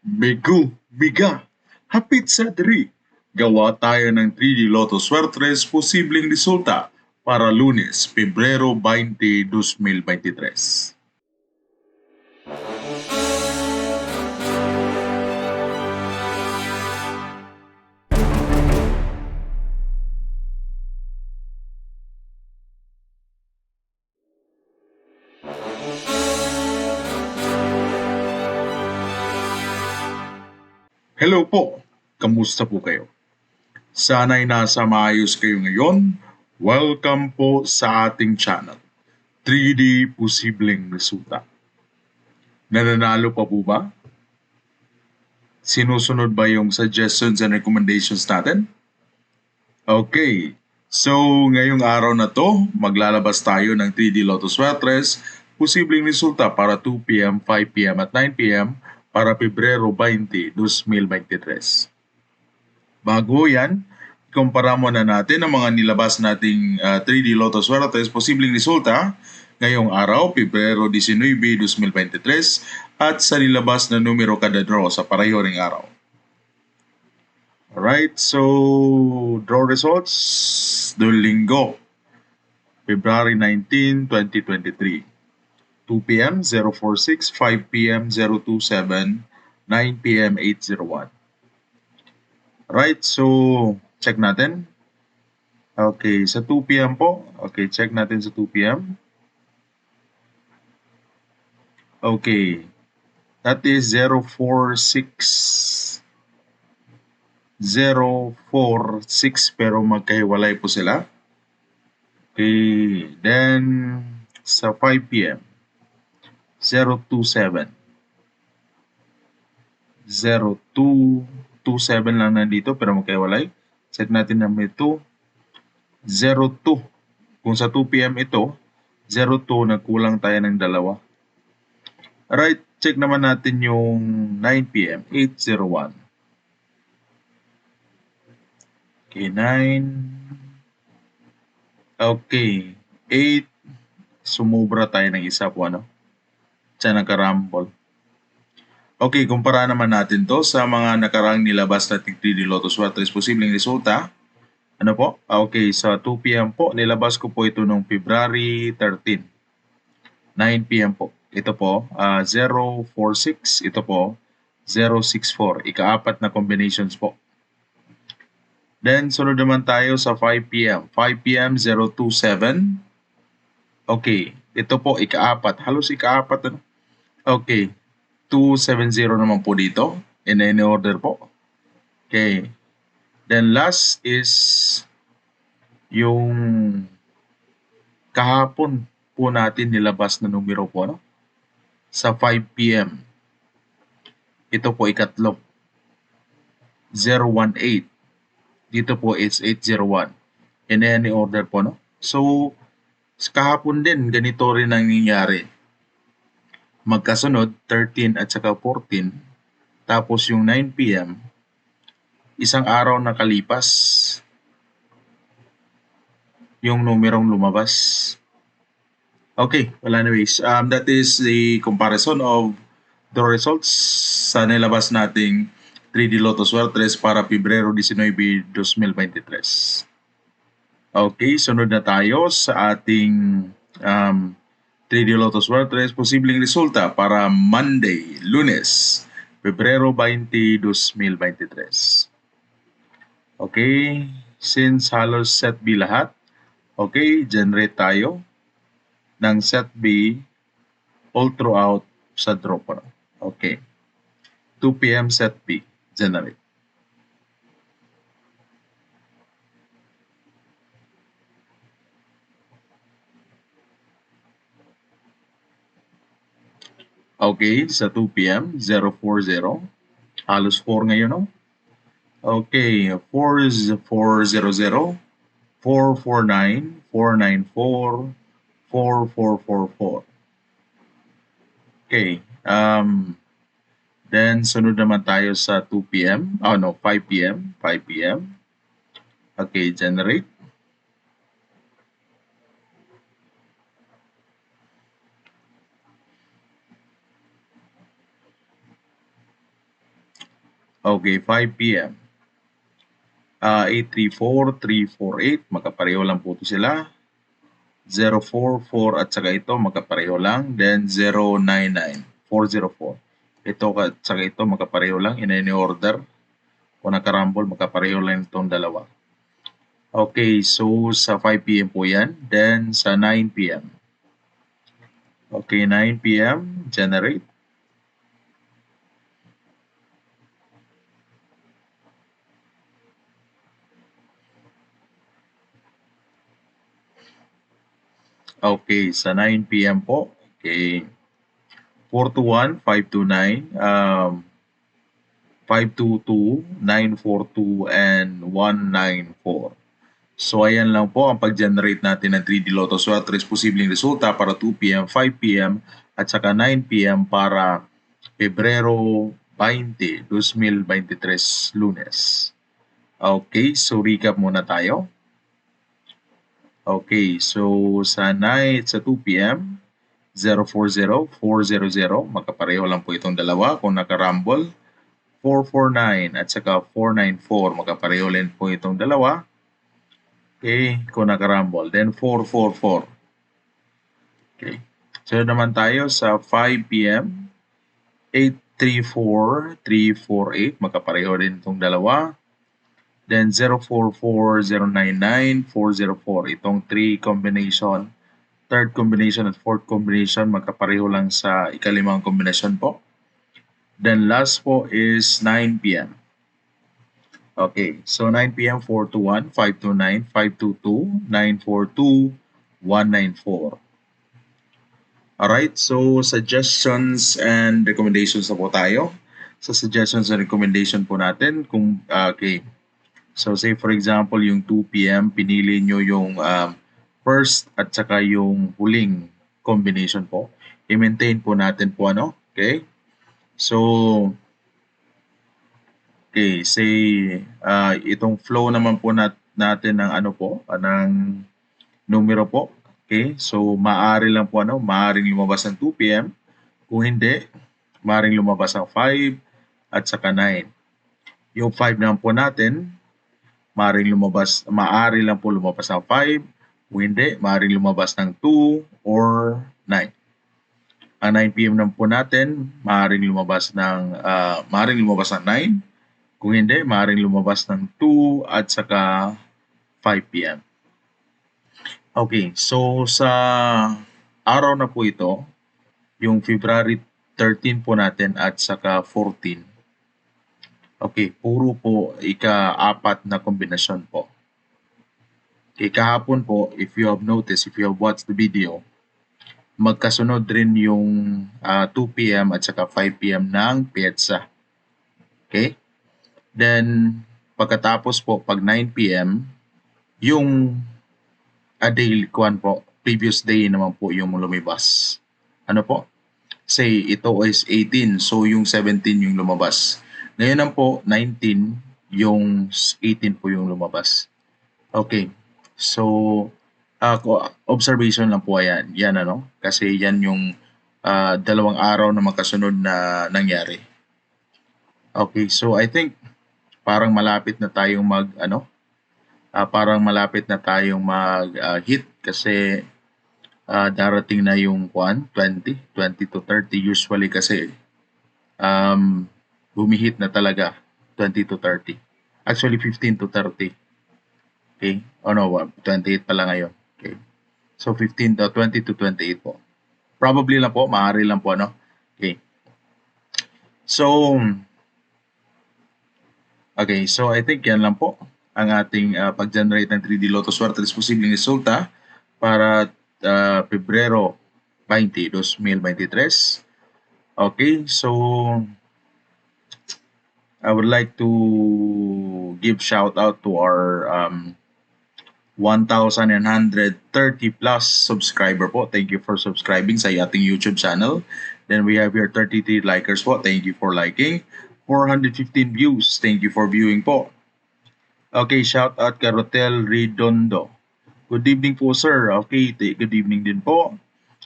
Bigu, biga, hapit sa diri. Gawa tayo ng 3D Lotto Swertres posibleng resulta para lunes, Pebrero 20, 2023. Hello po, kamusta po kayo? Sana'y nasa maayos kayo ngayon. Welcome po sa ating channel, 3D Posibleng Resulta. Nananalo pa po ba? Sinusunod ba yung suggestions and recommendations natin? Okay, so ngayong araw na to, maglalabas tayo ng 3D Lotto Sweatres, posibleng resulta para 2pm, 5pm at 9pm para Pebrero 20, 2023. Bago yan, kumpara muna natin ang mga nilabas nating ah, 3D Lotto Swertes posibleng resulta ngayong araw, Pebrero 19, 2023 at sa nilabas na numero kada draw sa pareho ring araw. Alright, so draw results noong linggo, February 19, 2023. 2 p.m. 046, 5 p.m. 027, 9 p.m. 801. Right, so check natin. Okay, sa 2 p.m. po. Okay, check natin sa 2 p.m. Okay. That is 046 046 pero magkahiwalay po sila. Okay, then sa 5 p.m. 027 0227 lang nandito pero magkahiwalay. Check natin naman ito. 02. Kung sa 2 p.m. ito, 02 nagkulang tayo ng dalawa. Right, check naman natin yung 9 p.m. 801. Okay, 9. Okay, 8. Sumubra tayo ng isa po, ano? Siya nagkarambol. Okay, kumpara naman natin to sa mga nakaraang nilabas na 3D Lotto Swertres posibleng resulta. Ano po? Ah, Okay, sa 2 p.m. po, nilabas ko po ito noong February 13. 9 p.m. po. Ito po, ah, 046. Ito po, 064. Ikaapat na combinations po. Then, sunod naman tayo sa 5 p.m. 5 p.m. 027. Okay, ito po, ikaapat. Halos ikaapat. Ano? Okay, 270 naman po dito. In any order po. Okay. Then last is yung kahapon po natin nilabas na numero po. No? Sa 5 p.m. Ito po ikatlo. 018. Dito po is 801. In any order po. No? So, kahapon din, ganito rin ang nangyayari magkasunod 13 at saka 14 tapos yung 9 p.m. isang araw na kalipas yung numerong lumabas. Okay, well anyways, um, that is the comparison of the results sa nilabas nating 3D Lotto Swertres para Pebrero 19, 2023. Okay, sunod na tayo sa ating um, 3D Lotto Swertres posibleng resulta para Monday, Lunes, Pebrero 20, 2023. Okay, since halos set B lahat, okay, generate tayo ng set B all throughout sa po. Okay. 2 p.m. set B, generate. Okay, sa 2 p.m., 040. Halos 4 ngayon, no? Okay, 4 is 400, 449, 494, 4444. Okay, um, then sunod naman tayo sa 2 p.m. Oh no, 5 p.m. 5 p.m. Okay, generate. Okay, 5 p.m. Ah, 834348, magkapareho lang po ito sila. 044 at saka ito magkapareho lang. Then 099, 404. Ito at saka ito magkapareho lang in any order. Kung nakarambol, magkapareho lang itong dalawa. Okay, so sa 5 p.m. po yan. Then sa 9 p.m. Okay, 9 p.m. Generate. Okay, sa 9 p.m. po. Okay. 421, 529, um, 522, 942, and 194. So, ayan lang po ang pag-generate natin ng 3D Lotto Swatres posibleng resulta para 2 p.m., 5 p.m. at saka 9 p.m. para Pebrero 20, 2023, lunes. Okay, so recap muna tayo. Okay, so sa night sa 2 p.m., 040, 400, magkapareho lang po itong dalawa kung nakarumble. 449 at saka 494, magkapareho din po itong dalawa. Okay, kung nakarumble. Then 444. Okay. So naman tayo sa 5 p.m. 834, 348, magkapareho din itong dalawa. Then 044099, 404. Itong 3 combination, third combination at fourth combination, magkapareho lang sa ikalimang kombinasyon po. Then last po is 9 p.m. Okay, so 9 p.m. 421, 529, 522, 942, 194. Alright, so suggestions and recommendations na po tayo. Sa suggestions and recommendation po natin, kung, uh, okay, so say for example, yung 2 p.m., pinili nyo yung um, first at saka yung huling combination po. I-maintain po natin po ano, okay? So, Okay, say uh, itong flow naman po nat natin ng ano po, uh, ng numero po. Okay, so maaari lang po ano, maaring lumabas ng 2 p.m. Kung hindi, maaring lumabas ng 5 at saka 9. Yung 5 naman po natin, maaring lumabas, maaari lang po lumabas ng 5. Kung hindi, maaring lumabas ng 2 or 9. Ang 9 p.m. naman po natin, maaring lumabas ng, uh, maaring lumabas ng 9 kung hindi, maaaring lumabas ng 2 at saka 5 p.m. Okay, so sa araw na po ito, yung February 13 po natin at saka 14. Okay, puro po ika-apat na kombinasyon po. Okay, kahapon po, if you have noticed, if you have watched the video, magkasunod rin yung uh, 2 p.m. at saka 5 p.m. ng piyetsa. Okay? Then, pagkatapos po, pag 9 p.m., yung a day, kuan po, previous day naman po yung lumabas. Ano po? Say, ito is 18, so yung 17 yung lumabas. Ngayon po, 19, yung 18 po yung lumabas. Okay. So, uh, observation lang po yan. Yan ano? Kasi yan yung uh, dalawang araw na magkasunod na nangyari. Okay, so I think parang malapit na tayong mag ano uh, parang malapit na tayong mag uh, hit kasi uh, darating na yung kuan 20 20 to 30 usually kasi um bumihit na talaga 20 to 30 actually 15 to 30 okay? Oh no 28 pa lang ngayon. Okay? So 15 to 20 to 28 po. Probably lang po maaari lang po ano? Okay. So Okay, so I think yan lang po ang ating uh, pag-generate ng 3D Lotto Swerte is posibleng resulta para uh, Pebrero 20, 2023. Okay, so I would like to give shout out to our um, 1,130 plus subscriber po. Thank you for subscribing sa ating YouTube channel. Then we have here 33 likers po. Thank you for liking. 415 views. Thank you for viewing po. Okay, shout out Carotel Redondo. Good evening po sir. Okay, good evening din po.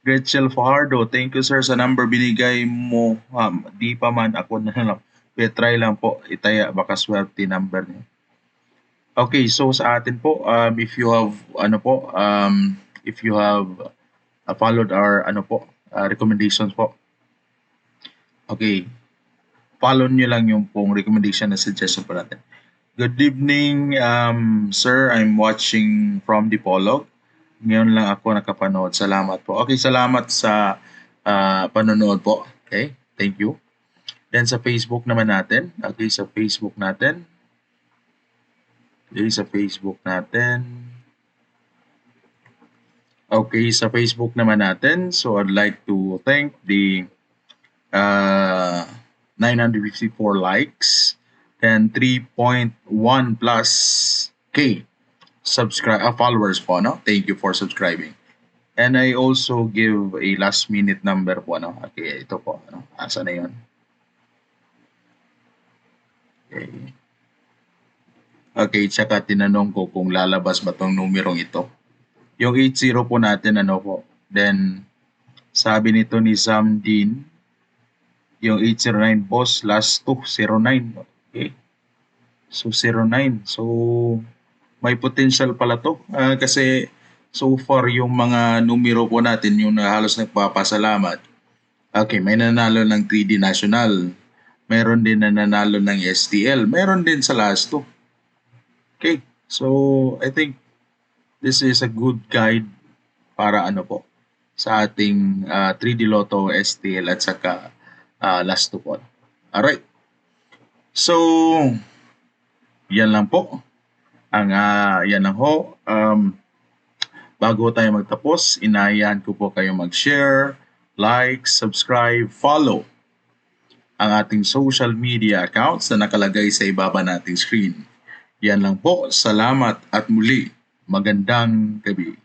Gretchel Fajardo, thank you sir sa number binigay mo. Um, di pa man ako na lang. Kaya try lang po, itaya baka swerte number niyo. Okay, so sa atin po, um, if you have, ano po, um, if you have uh, followed our, ano po, uh, recommendations po. Okay, follow nyo lang yung pong recommendation na suggestion po natin. Good evening, um, sir. I'm watching from Dipolog. Ngayon lang ako nakapanood. Salamat po. Okay, salamat sa uh, panonood po. Okay, thank you. Then sa Facebook naman natin. Okay, sa Facebook natin. Okay, sa Facebook natin. Okay, sa Facebook naman natin. So I'd like to thank the uh, 954 likes and 3.1 plus K subscribe uh, followers po no thank you for subscribing and I also give a last minute number po no okay ito po ano asa na yon okay okay tsaka tinanong ko kung lalabas ba tong numerong ito. Yung 80 po natin ano po then sabi nito ni Sam Dean yung 809 boss last 209 okay. So 09 so may potential pala to. Uh, kasi so far yung mga numero po natin yung na halos nagpapasalamat. Okay may nanalo ng 3D National meron din na nanalo ng STL meron din sa last 2 okay. So I think this is a good guide para ano po sa ating uh, 3D Lotto STL at saka uh, last 2 po. Alright. So yan lang po. Ang uh, yan lang ho. Um, bago tayo magtapos, inayan ko po kayo mag-share, like, subscribe, follow ang ating social media accounts na nakalagay sa ibaba nating screen. Yan lang po. Salamat at muli, magandang gabi.